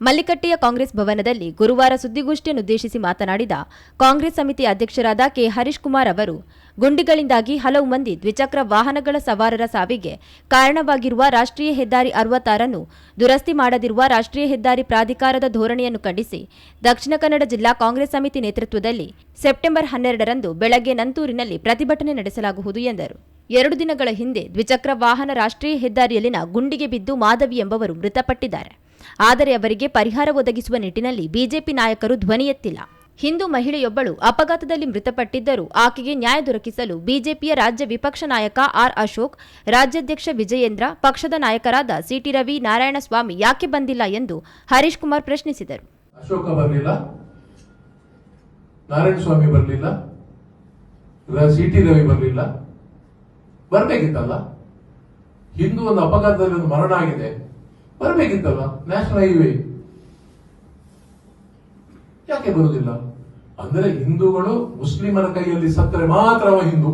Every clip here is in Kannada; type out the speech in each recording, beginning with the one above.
ಮಲ್ಲಿಕಟ್ಟೆಯ ಕಾಂಗ್ರೆಸ್ ಭವನದಲ್ಲಿ ಗುರುವಾರ ಸುದ್ದಿಗೋಷ್ಠಿಯನ್ನುದ್ದೇಶಿಸಿ ಮಾತನಾಡಿದ ಕಾಂಗ್ರೆಸ್ ಸಮಿತಿ ಅಧ್ಯಕ್ಷರಾದ ಕೆ. ಹರೀಶ್ ಕುಮಾರ್ ಅವರು, ಗುಂಡಿಗಳಿಂದಾಗಿ ಹಲವು ಮಂದಿ ದ್ವಿಚಕ್ರ ವಾಹನಗಳ ಸವಾರರ ಸಾವಿಗೆ ಕಾರಣವಾಗಿರುವ ರಾಷ್ಟ್ರೀಯ ಹೆದ್ದಾರಿ ಅರವತ್ತಾರನ್ನು ದುರಸ್ತಿ ಮಾಡದಿರುವ ರಾಷ್ಟ್ರೀಯ ಹೆದ್ದಾರಿ ಪ್ರಾಧಿಕಾರದ ಧೋರಣೆಯನ್ನು ಖಂಡಿಸಿ ದಕ್ಷಿಣ ಕನ್ನಡ ಜಿಲ್ಲಾ ಕಾಂಗ್ರೆಸ್ ಸಮಿತಿ ನೇತೃತ್ವದಲ್ಲಿ ಸೆಪ್ಟೆಂಬರ್ ಹನ್ನೆರಡರಂದು ಬೆಳಗ್ಗೆ ನಂತೂರಿನಲ್ಲಿ ಪ್ರತಿಭಟನೆ ನಡೆಸಲಾಗುವುದು ಎಂದರು. ಎರಡು ದಿನಗಳ ಹಿಂದೆ ದ್ವಿಚಕ್ರ ವಾಹನ ರಾಷ್ಟ್ರೀಯ ಹೆದ್ದಾರಿಯಲ್ಲಿನ ಗುಂಡಿಗೆ ಬಿದ್ದು ಮಾಧವಿ ಎಂಬವರು ಮೃತಪಟ್ಟಿದ್ದಾರೆ. ಆದರೆ ಅವರಿಗೆ ಪರಿಹಾರ ಒದಗಿಸುವ ನಿಟ್ಟಿನಲ್ಲಿ ಬಿಜೆಪಿ ನಾಯಕರು ಧ್ವನಿ ಎತ್ತಿಲ್ಲ. ಹಿಂದೂ ಮಹಿಳೆಯೊಬ್ಬಳು ಅಪಘಾತದಲ್ಲಿ ಮೃತಪಟ್ಟಿದ್ದರೂ ಆಕೆಗೆ ನ್ಯಾಯ ದೊರಕಿಸಲು ಬಿಜೆಪಿಯ ರಾಜ್ಯ ವಿಪಕ್ಷ ನಾಯಕ ಆರ್ ಅಶೋಕ್, ರಾಜ್ಯಾಧ್ಯಕ್ಷ ವಿಜಯೇಂದ್ರ, ಪಕ್ಷದ ನಾಯಕರಾದ ಸಿಟಿ ರವಿ ನಾರಾಯಣಸ್ವಾಮಿ ಯಾಕೆ ಬಂದಿಲ್ಲ ಎಂದು ಹರೀಶ್ ಕುಮಾರ್ ಪ್ರಶ್ನಿಸಿದರು. ಅಶೋಕ ಬರಲಿಲ್ಲ ನಾರಾಯಣ ಸ್ವಾಮಿ ಬರಲಿಲ್ಲ ಸಿಟಿ ರವಿ ಬರಲಿಲ್ಲ. ಬರಬೇಕಿತ್ತಲ್ಲ. ಹಿಂದೂ ಒಂದು ಅಪಘಾತದಲ್ಲಿ ಒಂದು ಮರಣ ಆಗಿದೆ. ಬರ್ಬೇಕಿತ್ತಲ್ಲ? ನ್ಯಾಷನಲ್ ಹೈವೇ ಯಾಕೆ ಬರುವುದಿಲ್ಲ ಅಂದರೆ ಹಿಂದೂಗಳು ಮುಸ್ಲಿಮರ ಕೈಯಲ್ಲಿ ಸತ್ತರೆ ಮಾತ್ರ ಅವ ಹಿಂದೂ.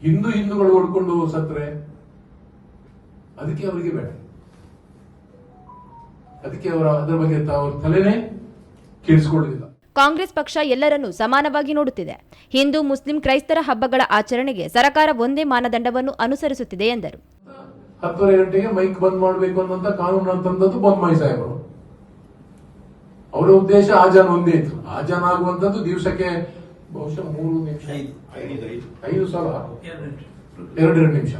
ಹಿಂದೂ ಹಿಂದೂಗಳು ಹೊಡ್ಕೊಂಡು ಸತ್ತರೆ. ಅದಕ್ಕೆ ಅವರಿಗೆ ಬೇಡ. ಅದಕ್ಕೆ ಅವರ, ಅದರ ಬಗ್ಗೆ ತಾವು ತಲೆನೇ ಕೇಳಿಸ್ಕೊಳ್ಳುವುದಿಲ್ಲ ಕಾಂಗ್ರೆಸ್ ಪಕ್ಷ ಎಲ್ಲರನ್ನೂ ಸಮಾನವಾಗಿ ನೋಡುತ್ತಿದೆ. ಹಿಂದೂ ಮುಸ್ಲಿಂ ಕ್ರೈಸ್ತರ ಹಬ್ಬಗಳ ಆಚರಣೆಗೆ ಸರ್ಕಾರ ಒಂದೇ ಮಾನದಂಡವನ್ನು ಅನುಸರಿಸುತ್ತಿದೆ ಎಂದರು. ಹತ್ತುವರೆ ಗಂಟೆಗೆ ಮೈಕ್ ಬಂದ್ ಮಾಡಬೇಕು ಅನ್ನುವಂತ ಕಾನೂನು ತಂದದ್ದು ಬೊಮ್ಮಾಯಿ ಸಾಹೇಬರು. ಅವರ ಉದ್ದೇಶ ಆಜಾನ್ ಒಂದೇ ಇತ್ತು. ಆಜಾನ್ ಆಗುವಂತದ್ದು ದಿವಸಕ್ಕೆ ಬಹುಶಃ ಮೂರು ನಿಮಿಷ ಐದು ಸಲ ಎರಡೆರಡು ನಿಮಿಷ.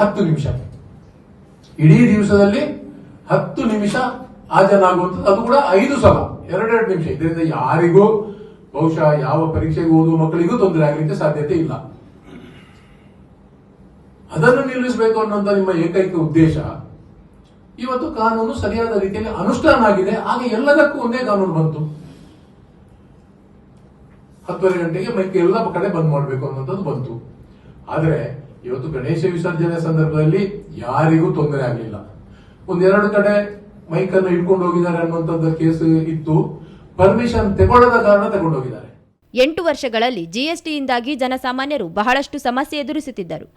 ಹತ್ತು ನಿಮಿಷ. ಇಡೀ ದಿವಸದಲ್ಲಿ ಹತ್ತು ನಿಮಿಷ ಆಜಾನ್ ಆಗುವಂತದ್ದು ಅದು ಕೂಡ ಐದು ಸಲ. ಎರಡೆರಡು ನಿಮಿಷ. ಇದರಿಂದ ಯಾರಿಗೂ, ಬಹುಶಃ ಯಾವ ಪರೀಕ್ಷೆಗೆ ಓದುವ ಮಕ್ಕಳಿಗೂ ತೊಂದರೆ ಆಗಲಿಕ್ಕೆ ಸಾಧ್ಯತೆ ಇಲ್ಲ. ಅದನ್ನು ನಿಲ್ಲಿಸಬೇಕು ಅನ್ನೋಂಥ ನಿಮ್ಮ ಏಕೈಕ ಉದ್ದೇಶ. ಇವತ್ತು ಕಾನೂನು ಸರಿಯಾದ ರೀತಿಯಲ್ಲಿ ಅನುಷ್ಠಾನ ಆಗಿದೆ. ಆಗ ಎಲ್ಲದಕ್ಕೂ ಒಂದೇ ಕಾನೂನು ಬಂತು. ಹತ್ತುವರೆ ಗಂಟೆಗೆ ಮೈಕ್ ಎಲ್ಲ ಕಡೆ ಬಂದ್ ಮಾಡಬೇಕು ಅನ್ನೋಂಥದ್ದು ಬಂತು. ಆದರೆ, ಇವತ್ತು ಗಣೇಶ ವಿಸರ್ಜನೆ ಸಂದರ್ಭದಲ್ಲಿ ಯಾರಿಗೂ ತೊಂದರೆ ಆಗಲಿಲ್ಲ. ಒಂದೆರಡು ಕಡೆ ಮೈಕ್ ಅನ್ನು ಇಟ್ಕೊಂಡು ಹೋಗಿದ್ದಾರೆ ಅನ್ನುವಂಥದ್ದು ಕೇಸ್ ಇತ್ತು. ಪರ್ಮಿಷನ್ ತಗೊಳ್ಳದ ಕಾರಣ ತಗೊಂಡೋಗಿದ್ದಾರೆ ಎಂಟು ವರ್ಷಗಳಲ್ಲಿ ಜಿಎಸ್ಟಿಯಿಂದಾಗಿ ಜನಸಾಮಾನ್ಯರು ಬಹಳಷ್ಟು ಸಮಸ್ಯೆ ಎದುರಿಸುತ್ತಿದ್ದರು.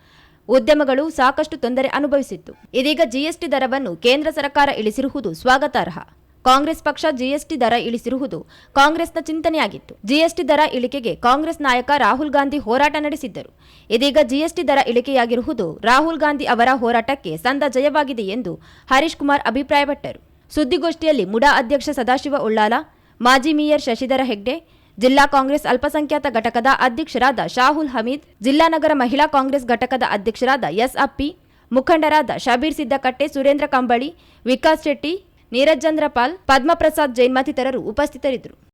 ಉದ್ಯಮಗಳು ಸಾಕಷ್ಟು ತೊಂದರೆ ಅನುಭವಿಸಿತ್ತು. ಇದೀಗ ಜಿಎಸ್ಟಿ ದರವನ್ನು ಕೇಂದ್ರ ಸರ್ಕಾರ ಇಳಿಸಿರುವುದು ಸ್ವಾಗತಾರ್ಹ. ಕಾಂಗ್ರೆಸ್ ಪಕ್ಷ ಜಿಎಸ್ಟಿ ದರ ಇಳಿಸಿರುವುದು ಕಾಂಗ್ರೆಸ್ನ ಚಿಂತನೆಯಾಗಿತ್ತು. ಜಿಎಸ್ಟಿ ದರ ಇಳಿಕೆಗೆ ಕಾಂಗ್ರೆಸ್ ನಾಯಕ ರಾಹುಲ್ ಗಾಂಧಿ ಹೋರಾಟ ನಡೆಸಿದ್ದರು. ಇದೀಗ ಜಿಎಸ್ಟಿ ದರ ಇಳಿಕೆಯಾಗಿರುವುದು ರಾಹುಲ್ ಗಾಂಧಿ ಅವರ ಹೋರಾಟಕ್ಕೆ ಸಂದ ಜಯವಾಗಿದೆ ಎಂದು ಹರೀಶ್ ಕುಮಾರ್ ಅಭಿಪ್ರಾಯಪಟ್ಟರು. ಸುದ್ದಿಗೋಷ್ಠಿಯಲ್ಲಿ ಮುಡಾ ಅಧ್ಯಕ್ಷ ಸದಾಶಿವ ಉಳ್ಳಾಲ, ಮಾಜಿ ಮೇಯರ್ ಶಶಿಧರ ಹೆಗ್ಡೆ, ಜಿಲ್ಲಾ ಕಾಂಗ್ರೆಸ್ ಅಲ್ಪಸಂಖ್ಯಾತ ಘಟಕದ ಅಧ್ಯಕ್ಷರಾದ ಶಾಹುಲ್ ಹಮೀದ್, ಜಿಲ್ಲಾ ನಗರ ಮಹಿಳಾ ಕಾಂಗ್ರೆಸ್ ಘಟಕದ ಅಧ್ಯಕ್ಷರಾದ ಎಸ್ ಅಪ್ಪಿ, ಮುಖಂಡರಾದ ಶಬೀರ್ ಸಿದ್ದಕಟ್ಟೆ, ಸುರೇಂದ್ರ ಕಂಬಳಿ, ವಿಕಾಸ್ ಶೆಟ್ಟಿ ನೀರಜ್ ಚಂದ್ರಪಾಲ್ ಪದ್ಮಪ್ರಸಾದ್ ಜೈನ್ ಮತ್ತಿತರರು ಉಪಸ್ಥಿತರಿದ್ದರು.